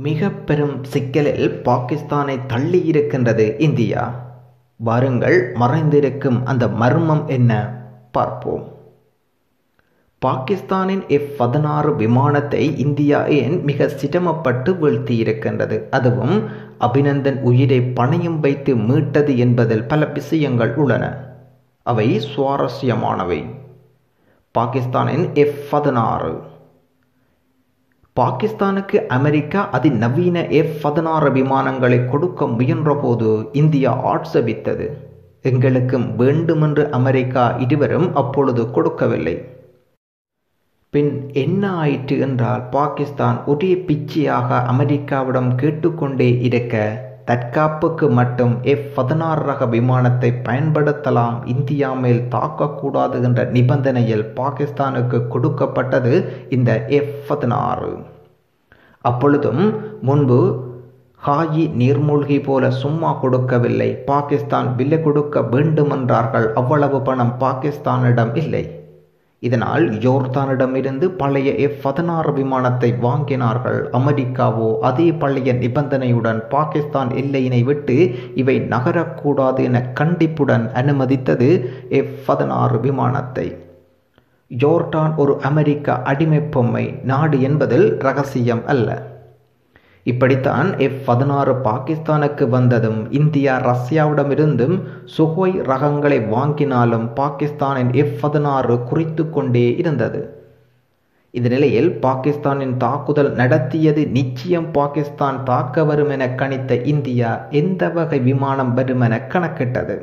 மிக பெரும் சிக்கலில் பாகிஸ்தானை தள்ளி இருக்கின்றது இந்தியா. வாருங்கள் மறைந்திருக்கும் அந்த மர்மம் என்ன? பார்ப்போம். பாகிஸ்தானின் எஃப் பதினாறு விமானத்தை இந்தியா ஏன் மிக சிரமப்பட்டு வீழ்த்தியிருக்கின்றது? அதுவும் அபிநந்தன் உயிரை பணையும் வைத்து மீட்டது என்பதில் பல விஷயங்கள் உள்ளன. அவை சுவாரஸ்யமானவை. பாகிஸ்தானின் எஃப் பதினாறு பாகிஸ்தானுக்கு அமெரிக்கா அதிநவீன எஃப் பதினாறு விமானங்களை கொடுக்க முயன்றபோது இந்தியா ஆட்சேபித்தது. எங்களுக்கும் வேண்டுமென்று அமெரிக்கா இருவரும் அப்பொழுது கொடுக்கவில்லை. பின் என்ன ஆயிற்று என்றால் பாகிஸ்தான் ஒரே பிச்சையாக அமெரிக்காவிடம் கேட்டுக்கொண்டே இருக்க தற்காப்புக்கு மட்டும் எஃப் பதினாறு ரக விமானத்தை பயன்படுத்தலாம். இந்தியா மேல் தாக்கக்கூடாது என்ற நிபந்தனையில் பாகிஸ்தானுக்கு கொடுக்கப்பட்டது இந்த எஃப் பதினாறு அப்பொழுதும் முன்பு ஹாயி நீர்மூழ்கி போல சும்மா கொடுக்கவில்லை. பாகிஸ்தான் விலை கொடுக்க வேண்டுமென்றார்கள். அவ்வளவு பணம் பாகிஸ்தானிடம் இல்லை. இதனால் யோர்தானிடமிருந்து பழைய எஃப் பதினாறு விமானத்தை வாங்கினார்கள். அமெரிக்காவோ அதே பழைய நிபந்தனையுடன் பாகிஸ்தான் எல்லையினை விட்டு இவை நகரக்கூடாது என கண்டிப்புடன் அனுமதித்தது எஃப் பதினாறு விமானத்தை. ஜோர்டான் ஒரு அமெரிக்க அடிமைப்பொம்மை நாடு என்பதில் ரகசியம் அல்ல. இப்படித்தான் எஃப் பதினாறு பாகிஸ்தானுக்கு வந்ததும் இந்தியா ரஷ்யாவிடமிருந்தும் சுகோய் ரகங்களை வாங்கினாலும் பாகிஸ்தானின் எஃப் பதினாறு குறித்து கொண்டே இருந்தது. இந்த நிலையில் பாகிஸ்தானின் தாக்குதல் நடத்தியது நிச்சயம் பாகிஸ்தான் தாக்க வரும் என கணித்த இந்தியா எந்த வகை விமானம் வரும் என கணக்கிட்டது.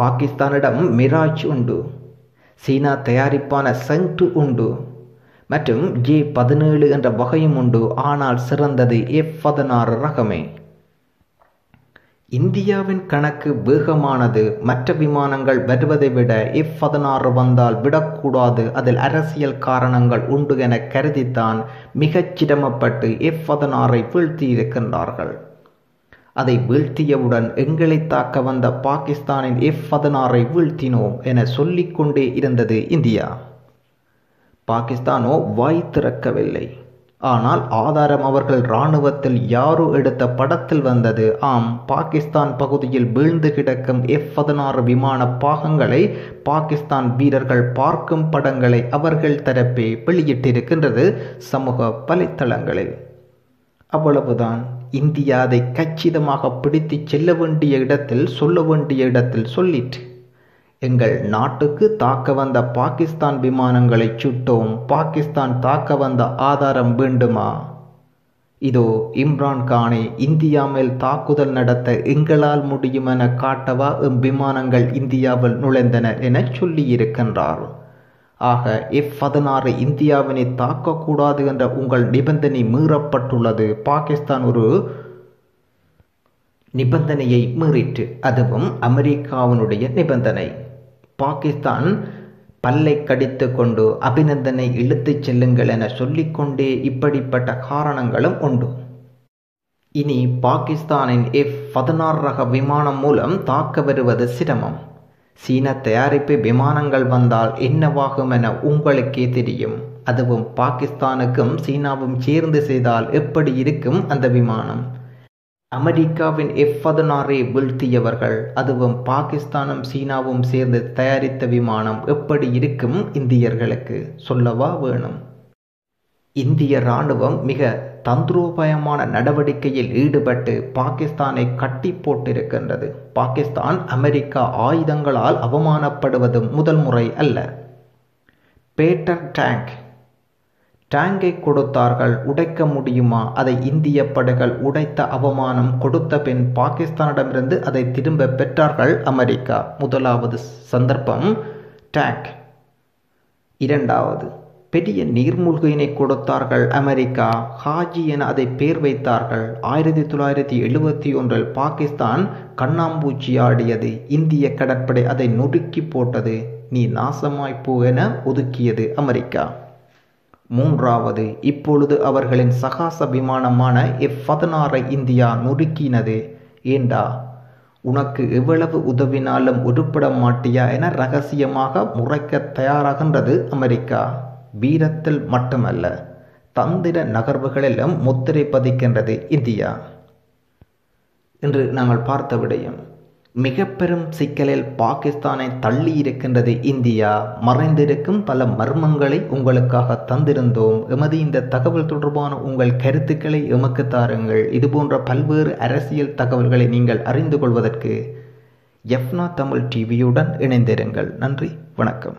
பாகிஸ்தானிடம் மிராஜ் உண்டு. சீனா தயாரிப்பான செங்டு உண்டு. மற்றும் ஏ பதினேழு என்ற வகையும் உண்டு. ஆனால் சிறந்தது எஃப் பதினாறு ரகமே. இந்தியாவின் கணக்கு வேகமானது. மற்ற விமானங்கள் வருவதை விட எஃப் பதினாறு வந்தால் விடக்கூடாது. அதில் அரசியல் காரணங்கள் உண்டு என கருதித்தான் மிகச் சிரமப்பட்டு எஃப் பதினாறை வீழ்த்தியிருக்கின்றார்கள். அதை வீழ்த்தியவுடன் எங்களை தாக்க வந்த பாகிஸ்தானின் எஃப் பதினாறை வீழ்த்தினோம் என சொல்லிக்கொண்டே இருந்தது இந்தியா. பாகிஸ்தானோ வாய் திறக்கவில்லை. ஆனால் ஆதாரம் அவர்கள் இராணுவத்தில் யாரோ எடுத்த படத்தில் வந்தது. ஆம் பாகிஸ்தான் பகுதியில் வீழ்ந்து கிடக்கும் எஃப் பதினாறு விமான பாகங்களை பாகிஸ்தான் வீரர்கள் பார்க்கும் படங்களை அவர்கள் தரப்பே வெளியிட்டிருக்கின்றது சமூக வலைத்தளங்களில். அவ்வளவுதான். இந்தியா அதை கச்சிதமாக பிடித்து செல்ல வேண்டிய இடத்தில் சொல்ல வேண்டிய இடத்தில் சொல்லிற்று. எங்கள் நாட்டுக்கு தாக்க வந்த பாகிஸ்தான் விமானங்களை சுட்டோம். பாகிஸ்தான் தாக்க வந்த ஆதாரம் வேண்டுமா? இதோ இம்ரான் கானை இந்தியா மேல் தாக்குதல் நடத்த எங்களால் முடியும் என காட்டவா எம் விமானங்கள் இந்தியாவில் நுழைந்தன என சொல்லியிருக்கின்றார். ஆக எஃப் பதினாறு இந்தியாவினை தாக்கக்கூடாது என்ற உங்கள் நிபந்தனை மீறப்பட்டுள்ளது. பாகிஸ்தான் ஒரு நிபந்தனையை மீறிற்று. அதுவும் அமெரிக்காவினுடைய நிபந்தனை. பாகிஸ்தான் பல்லை கடித்து கொண்டு அபிநந்தனை இழுத்துச் செல்லுங்கள் என சொல்லிக்கொண்டே இப்படிப்பட்ட காரணங்களும் உண்டு. இனி பாகிஸ்தானின் எஃப் பதினாறு ரக விமானம் மூலம் தாக்க வருவது சிரமம். சீன தயாரிப்பு விமானங்கள் வந்தால் என்னவாகும் என உங்களுக்கே தெரியும். அதுவும் பாகிஸ்தானுக்கும் சீனாவும் சேர்ந்து செய்தால் எப்படி இருக்கும் அந்த விமானம்? அமெரிக்காவின் எஃப் பதினாறை வீழ்த்தியவர்கள் அதுவும் பாகிஸ்தானும் சீனாவும் சேர்ந்து தயாரித்த விமானம் எப்படி இருக்கும் இந்தியர்களுக்கு சொல்லவா வேணும்? இந்திய இராணுவம் மிக தந்திரோபாயமான நடவடிக்கையில் ஈடுபட்டு பாகிஸ்தானை கட்டி போட்டிருக்கின்றது. பாகிஸ்தான் அமெரிக்கா ஆயுதங்களால் அவமானப்படுவது முதல் முறை அல்ல. பேட்டர் டேங்க் டேங்கை கொடுத்தார்கள். உடைக்க முடியுமா? அதை இந்திய படைகள் உடைத்த அவமானம் கொடுத்த பின் பாகிஸ்தானிடமிருந்து அதை திரும்ப பெற்றார்கள் அமெரிக்கா. முதலாவது சந்தர்ப்பம் டேங்க் இரண்டாவது பெரிய நீர்மூழ்கையினை கொடுத்தார்கள் அமெரிக்கா. ஹாஜி என அதை பேர் வைத்தார்கள். ஆயிரத்தி தொள்ளாயிரத்தி எழுபத்தி ஒன்றில் பாகிஸ்தான் கண்ணாம்பூச்சி ஆடியது. இந்திய கடற்படை அதை நொறுக்கி போட்டது. நீ நாசமாய்ப்போ என ஒதுக்கியது அமெரிக்கா. மூன்றாவது இப்பொழுது அவர்களின் சகாச விமானமான எஃப் பதினாறை இந்தியா நொறுக்கினது? ஏண்டா? உனக்கு எவ்வளவு உதவினாலும் உருப்பட மாட்டியா என ரகசியமாக முறைக்க தயாராகின்றது அமெரிக்கா. வீரத்தில் மட்டுமல்ல தந்திர நகர்வுகளிலும் முத்திரை பதிக்கின்றது இந்தியா. என்று நாங்கள் பார்த்த விடயம் மிக பெரும் சிக்கலில் பாகிஸ்தானை தள்ளி இருக்கின்றது இந்தியா. மறைந்திருக்கும் பல மர்மங்களை உங்களுக்காக தந்திருந்தோம். எமது இந்த தகவல் தொடர்பான உங்கள் கருத்துக்களை எமக்கு தாருங்கள். இதுபோன்ற பல்வேறு அரசியல் தகவல்களை நீங்கள் அறிந்து கொள்வதற்கு எஃப்னா தமிழ் டிவியுடன் இணைந்திருங்கள். நன்றி. வணக்கம்.